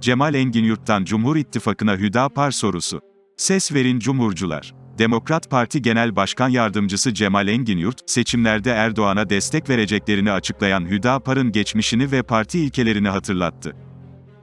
Cemal Engin Yurt'tan Cumhur İttifakı'na Hüdapar sorusu. Ses verin Cumhurcular. Demokrat Parti Genel Başkan Yardımcısı Cemal Engin Yurt, seçimlerde Erdoğan'a destek vereceklerini açıklayan Hüdapar'ın geçmişini ve parti ilkelerini hatırlattı.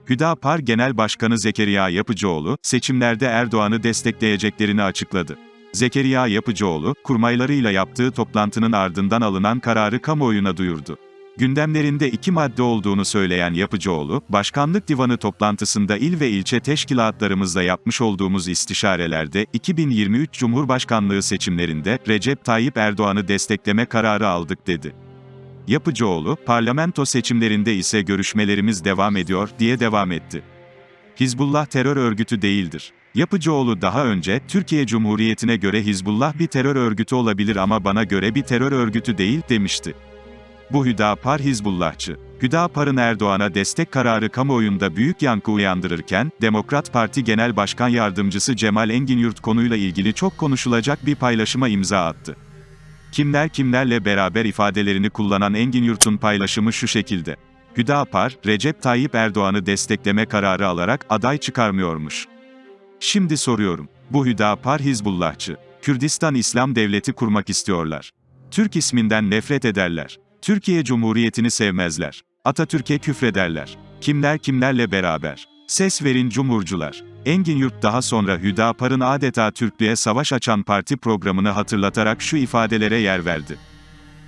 Hüdapar Genel Başkanı Zekeriya Yapıcıoğlu, seçimlerde Erdoğan'ı destekleyeceklerini açıkladı. Zekeriya Yapıcıoğlu, kurmaylarıyla yaptığı toplantının ardından alınan kararı kamuoyuna duyurdu. Gündemlerinde iki madde olduğunu söyleyen Yapıcıoğlu, Başkanlık Divanı toplantısında il ve ilçe teşkilatlarımızla yapmış olduğumuz istişarelerde 2023 Cumhurbaşkanlığı seçimlerinde Recep Tayyip Erdoğan'ı destekleme kararı aldık dedi. Yapıcıoğlu, parlamento seçimlerinde ise görüşmelerimiz devam ediyor diye devam etti. Hizbullah terör örgütü değildir. Yapıcıoğlu daha önce, Türkiye Cumhuriyeti'ne göre Hizbullah bir terör örgütü olabilir ama bana göre bir terör örgütü değil, demişti. Bu Hüdapar Hizbullahçı. Hüdapar'ın Erdoğan'a destek kararı kamuoyunda büyük yankı uyandırırken, Demokrat Parti Genel Başkan Yardımcısı Cemal Engin Yurt konuyla ilgili çok konuşulacak bir paylaşıma imza attı. Kimler kimlerle beraber ifadelerini kullanan Engin Yurt'un paylaşımı şu şekilde. Hüdapar, Recep Tayyip Erdoğan'ı destekleme kararı alarak aday çıkarmıyormuş. Şimdi soruyorum. Bu Hüdapar Hizbullahçı. Kürdistan İslam Devleti kurmak istiyorlar. Türk isminden nefret ederler. Türkiye Cumhuriyeti'ni sevmezler. Atatürk'e küfrederler. Kimler kimlerle beraber. Ses verin Cumhurcular. Engin Yurt daha sonra Hüdapar'ın adeta Türklüğe savaş açan parti programını hatırlatarak şu ifadelere yer verdi.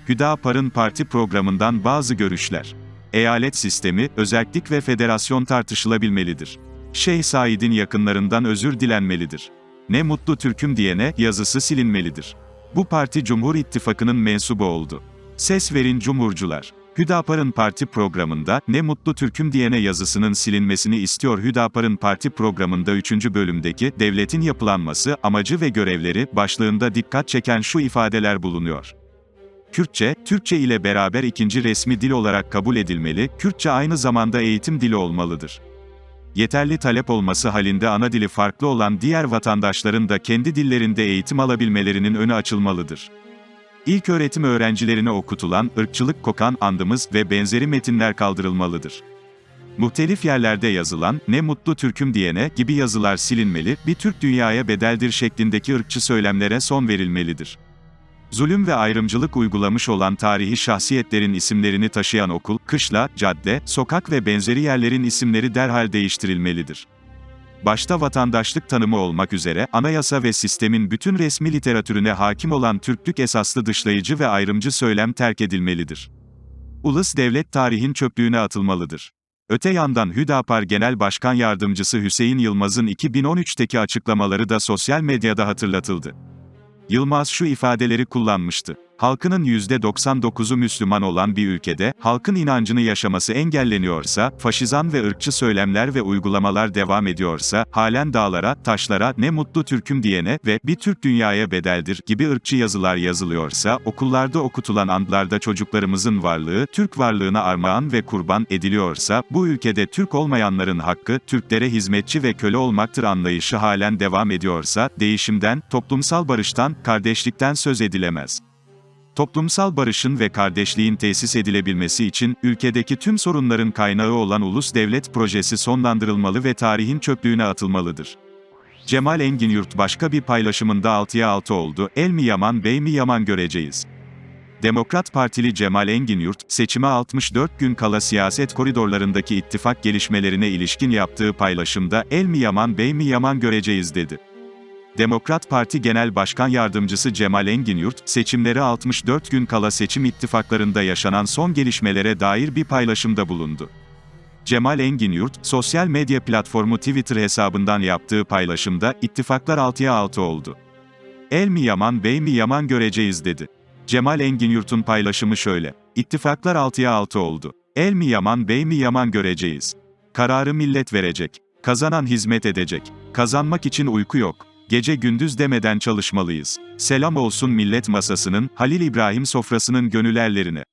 Hüdapar'ın parti programından bazı görüşler. Eyalet sistemi, özellik ve federasyon tartışılabilmelidir. Şeyh Said'in yakınlarından özür dilenmelidir. Ne mutlu Türk'üm diyene yazısı silinmelidir. Bu parti Cumhur İttifakı'nın mensubu oldu. Ses verin Cumhurcular. Hüdapar'ın parti programında, ne mutlu Türk'üm diyene yazısının silinmesini istiyor Hüdapar'ın parti programında 3. bölümdeki, devletin yapılanması, amacı ve görevleri, başlığında dikkat çeken şu ifadeler bulunuyor. Kürtçe, Türkçe ile beraber ikinci resmi dil olarak kabul edilmeli, Kürtçe aynı zamanda eğitim dili olmalıdır. Yeterli talep olması halinde ana dili farklı olan diğer vatandaşların da kendi dillerinde eğitim alabilmelerinin önü açılmalıdır. İlk öğretim öğrencilerine okutulan, ırkçılık kokan andımız ve benzeri metinler kaldırılmalıdır. Muhtelif yerlerde yazılan, ne mutlu Türk'üm diyene gibi yazılar silinmeli, bir Türk dünyaya bedeldir şeklindeki ırkçı söylemlere son verilmelidir. Zulüm ve ayrımcılık uygulamış olan tarihi şahsiyetlerin isimlerini taşıyan okul, kışla, cadde, sokak ve benzeri yerlerin isimleri derhal değiştirilmelidir. Başta vatandaşlık tanımı olmak üzere, anayasa ve sistemin bütün resmi literatürüne hakim olan Türklük esaslı dışlayıcı ve ayrımcı söylem terk edilmelidir. Ulus devlet tarihin çöplüğüne atılmalıdır. Öte yandan Hüdapar Genel Başkan Yardımcısı Hüseyin Yılmaz'ın 2013'teki açıklamaları da sosyal medyada hatırlatıldı. Yılmaz şu ifadeleri kullanmıştı. Halkının %99'u Müslüman olan bir ülkede, halkın inancını yaşaması engelleniyorsa, faşizan ve ırkçı söylemler ve uygulamalar devam ediyorsa, halen dağlara, taşlara, ne mutlu Türk'üm diyene ve bir Türk dünyaya bedeldir gibi ırkçı yazılar yazılıyorsa, okullarda okutulan andlarda çocuklarımızın varlığı, Türk varlığına armağan ve kurban ediliyorsa, bu ülkede Türk olmayanların hakkı, Türklere hizmetçi ve köle olmaktır anlayışı halen devam ediyorsa, değişimden, toplumsal barıştan, kardeşlikten söz edilemez. Toplumsal barışın ve kardeşliğin tesis edilebilmesi için, ülkedeki tüm sorunların kaynağı olan ulus devlet projesi sonlandırılmalı ve tarihin çöplüğüne atılmalıdır. Cemal Engin Yurt başka bir paylaşımında 6'ya 6 oldu, el mi yaman bey mi yaman göreceğiz. Demokrat Partili Cemal Engin Yurt, seçime 64 gün kala siyaset koridorlarındaki ittifak gelişmelerine ilişkin yaptığı paylaşımda, el mi yaman bey mi yaman göreceğiz dedi. Demokrat Parti Genel Başkan Yardımcısı Cemal Engin Yurt, seçimlere 64 gün kala seçim ittifaklarında yaşanan son gelişmelere dair bir paylaşımda bulundu. Cemal Engin Yurt, sosyal medya platformu Twitter hesabından yaptığı paylaşımda, ittifaklar 6'ya 6 oldu. El mi yaman bey mi yaman göreceğiz dedi. Cemal Engin Yurt'un paylaşımı şöyle. İttifaklar 6'ya 6 oldu. El mi yaman bey mi yaman göreceğiz. Kararı millet verecek. Kazanan hizmet edecek. Kazanmak için uyku yok. Gece gündüz demeden çalışmalıyız. Selam olsun millet masasının, Halil İbrahim sofrasının gönülerlerine.